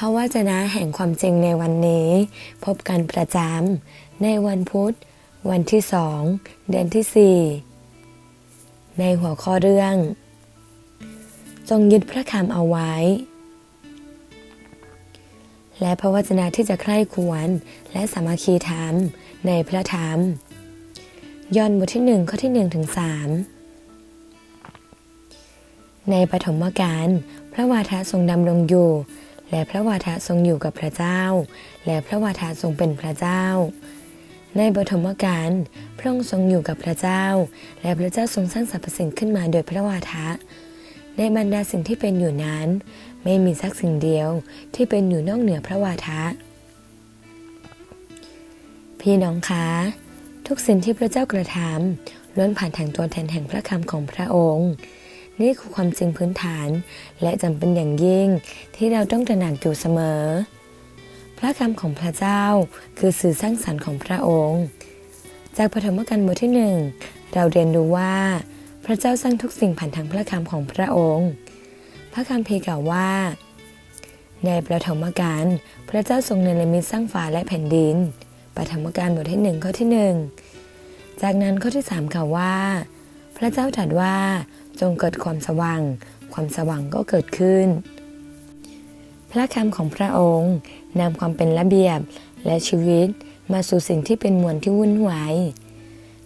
พระวจนะแห่งความจริงในวันนี้ พบกันประจำในวันพุธ วันที่สอง เดือนที่สี่ในหัวข้อเรื่อง จงยึดพระคำเอาไว้ และพระวจนะที่จะใคร่ควรและสามัคคีธรรมในพระธรรมยอนบทที่หนึ่งข้อที่หนึ่งถึงสามในปฐมกาลพระวาทะทรงดำรงอยู่ และพระวาทะทรงอยู่กับพระเจ้า และพระวาทะทรงเป็นพระเจ้า ในปฐมกาลพระองค์ทรงอยู่กับพระเจ้า และพระเจ้าทรงสร้างสรรพสิ่งขึ้นมาโดยพระวาทะ ในบรรดาสิ่งที่เป็นอยู่นั้น ไม่มีสักสิ่งเดียวที่เป็นอยู่นอกเหนือพระวาทะ พี่น้องคะทุกสิ่งที่พระเจ้ากระทำล้วนผ่านทางตัวแทนแห่งพระคำของพระองค์ นี่คือความจริงพื้นฐาน และจำเป็นอย่างยิ่งที่เราต้องตระหนักอยู่เสมอ พระคำของพระเจ้าคือสื่อสร้างสรรค์ของพระองค์ จากปฐมกาลบทที่หนึ่งเราเรียนรู้ว่า พระเจ้าสร้างทุกสิ่งผ่านทางพระคำของพระองค์ พระคัมภีร์กล่าวว่า ในปฐมกาลพระเจ้าทรงเนรมิตสร้างฟ้าและแผ่นดินปฐมกาลบทที่หนึ่งข้อที่หนึ่งจากนั้นข้อที่สามกล่าวว่า พระเจ้าตรัสว่า จงเกิดความสว่าง ความสว่างก็เกิดขึ้น พระคำของพระองค์นำความเป็นระเบียบและชีวิตมาสู่สิ่งที่เป็นมวลที่วุ่นวาย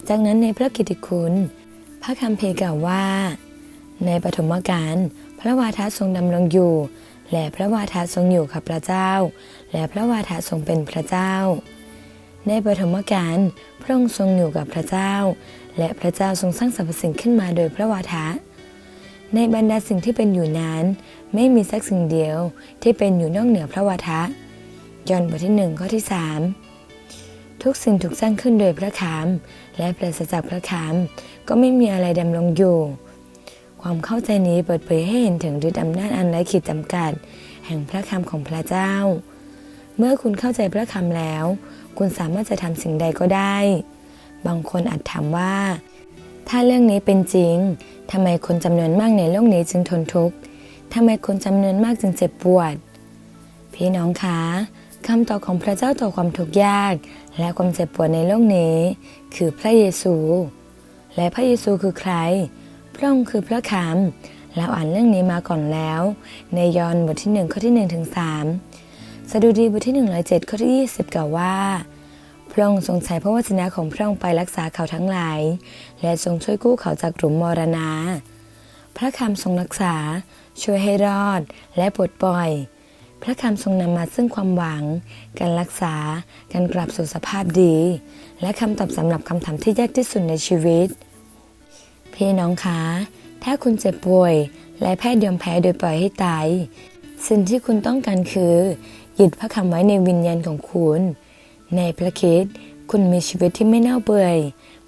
จากนั้นในพระกิตติคุณ พระคำเพกล่าวว่า ในปฐมกาลพระวาทะทรงดำรงอยู่ และพระวาทะทรงอยู่กับพระเจ้า และพระวาทะทรงเป็นพระเจ้า ในปฐมกาลพระองค์ทรงอยู่กับพระเจ้า และพระเจ้าทรงสร้างสรรพสิ่งขึ้นมาโดยพระวาทะ ในบรรดาสิ่งที่เป็นอยู่นั้น ไม่มีสักสิ่งเดียวที่เป็นอยู่นอกเหนือพระวาทะ ยอห์นบทที่หนึ่งข้อที่สามทุกสิ่งถูกสร้างขึ้นโดยพระคำและปราศจากพระคำก็ไม่มีอะไรดำรงอยู่ ความเข้าใจนี้เปิดเผยให้เห็นถึงฤทธิอำนาจอันไร้ขีดจำกัด แห่งพระคำของพระเจ้า เมื่อคุณเข้าใจพระคำแล้ว คุณสามารถจะทำสิ่งใดก็ได้ บางคนอาจถามว่า ถ้าเรื่องนี้เป็นจริงทำไมคนจำนวนมากในโลกนี้จึงทนทุกข์ทำไมคนจำนวนมากจึงเจ็บปวด พี่น้องคะคำตอบของพระเจ้าต่อความทุกข์ยาก และความเจ็บปวดในโลกนี้ คือพระเยซู และพระเยซูคือใคร พระองค์คือพระคำเราอ่านเรื่องนี้มาก่อนแล้ว ในยอห์นบทที่หนึ่งข้อที่หนึ่งถึงสามสดุดีบทที่หนึ่งร้อยเจ็ดข้อที่ยี่สิบกล่าวว่า พระองค์ทรงใช้พระวจนะของพระองค์ไปรักษาเขาทั้งหลาย และทรงช่วยกู้เขาจากหลุมมรณะพระคำทรงรักษา ช่วยให้รอดและปลดปล่อย พระคำทรงนำมาซึ่งความหวัง การรักษา การกลับสู่สภาพดี และคำตอบสำหรับคำถามที่ยากที่สุดในชีวิต พี่น้องคะ ถ้าคุณเจ็บป่วย และแพทย์ยอมแพ้โดยปล่อยให้ตาย สิ่งที่คุณต้องการคือยึดพระคำไว้ในวิญญาณของคุณ ในพระคิดคุณมีชีวิตที่ไม่เน่าเปื่อย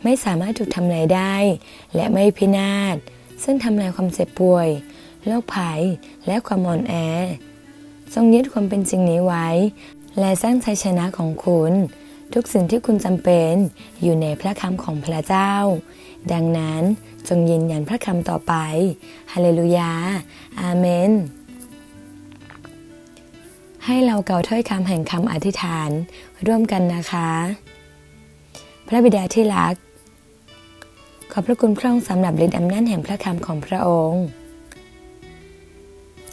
ไม่สามารถถูกทำลายได้ และไม่พินาศ ซึ่งทำลายความเจ็บป่วย โรคภัย และความอ่อนแอ ทรงยึดความเป็นจริงนี้ไว้ และสร้างชัยชนะของคุณ ทุกสิ่งที่คุณจำเป็นอยู่ในพระคำของพระเจ้า ดังนั้นจงยืนยันพระคำต่อไป ฮาเลลูยา อาเมน ให้เราเก่าถ้อยคำแห่งคำอธิษฐานร่วมกันนะคะ พระบิดาที่รัก ขอบพระคุณพระองค์สำหรับฤทธิ์อำนาจแห่งพระคำของพระองค์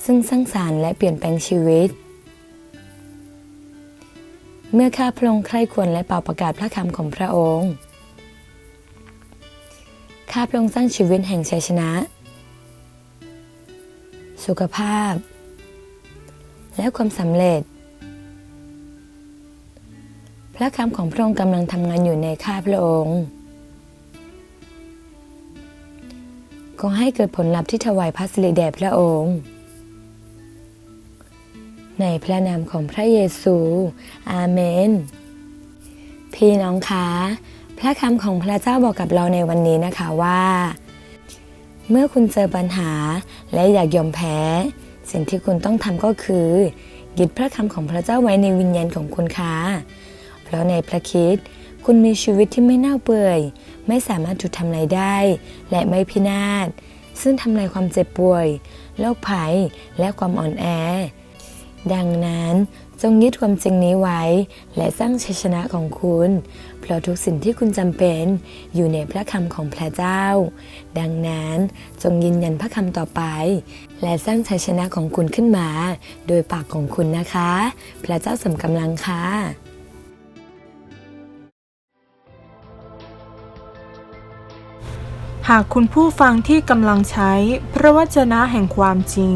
ซึ่งสร้างสารรค์และเปลี่ยนแปลงชีวิต เมื่อข้าพระองค์ใคร่ควรและเป่าประกาศพระคำของพระองค์ข้าพระองค์สร้างชีวิตแห่งชัยชนะ สุขภาพ และความสำเร็จ พระคำของพระองค์กำลังทำงานอยู่ในข้าพระองค์ขอให้เกิดผลลัพธ์ที่ถวายพระสิริแด่พระองค์ในในพระนามของพระเยซู อาเมน พี่น้องคะ พระคำของพระเจ้าบอกกับเราในวันนี้นะคะว่า เมื่อคุณเจอปัญหาและอยากยอมแพ้ สิ่งที่คุณต้องทำก็คือยึดพระคำของพระเจ้าไว้ในวิญญาณของคุณค่ะเพราะในพระคิดคุณมีชีวิตที่ไม่เน่าเปื่อย ไม่สามารถถูกทำลายได้ และไม่พินาศซึ่งทำลายความเจ็บป่วย โรคภัย และความอ่อนแอ ดังนั้น จงยึดความจริงนี้ไว้ และสร้างชัยชนะของคุณ เพราะทุกสิ่งที่คุณจำเป็นอยู่ในพระคำของพระเจ้า ดังนั้นจงยืนยันพระคำต่อไป และสร้างชัยชนะของคุณขึ้นมา โดยปากของคุณนะคะ พระเจ้าสมกำลังค่ะหากคุณผู้ฟังที่กำลังใช้พระวจนะแห่งความจริง